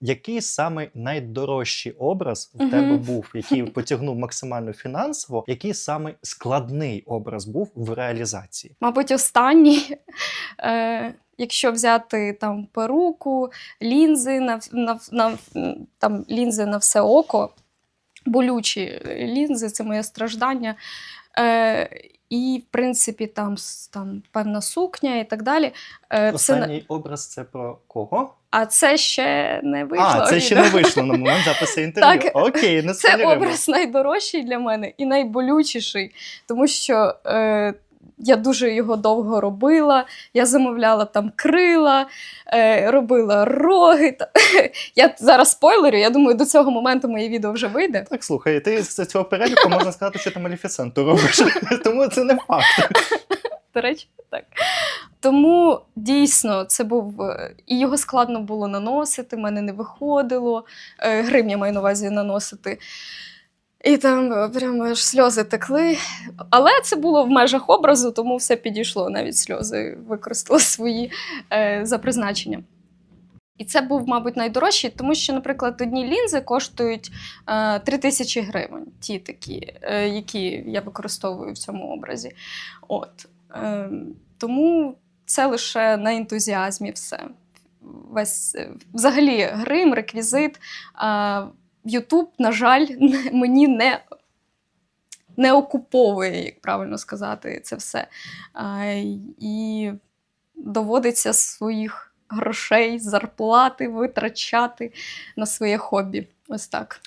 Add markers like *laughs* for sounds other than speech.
Який саме найдорожчий образ в тебе був, який потягнув максимально фінансово? Який саме складний образ був в реалізації? Мабуть, останній, *laughs* е, якщо взяти там перуку, лінзи на, на, на, там, лінзи на все око, болючі лінзи це моє страждання. Е, і, в принципі, там, там певна сукня і так далі. Е, це, образ це про кого? а це ще не вийшло. а, це ще не вийшло на момент запису *laughs* інтерв'ю. Так. Окей, не Це образ найдорожчий для мене і найболючіший, тому що е, я дуже його довго робила. Я замовляла там крила, е, робила роги. Та... *laughs* Я зараз спойлерю, я думаю, до цього моменту моє відео вже вийде. Так, слухай, ти з цього переліку можна сказати, що ти Малефісенту робиш. *laughs* Тому це не факт. До речі, так. Тому дійсно це був і його складно було наносити, в мене не виходило. Е, Грим я маю на увазі наносити. І там е, прямо аж сльози текли. Але це було в межах образу, тому все підійшло. Навіть сльози використали свої е, за призначенням. І це був, мабуть, найдорожчий, тому що, наприклад, одні лінзи коштують е, 3 тисячі гривень, ті такі, е, які я використовую в цьому образі. От. Е, тому це лише на ентузіазмі все. Весь, е, взагалі, грим, реквізит. А, Ютуб, на жаль, *laughs* мені не, не окуповує, як правильно сказати, це все. А, і доводиться своїх грошей, зарплати витрачати на своє хобі. Ось так.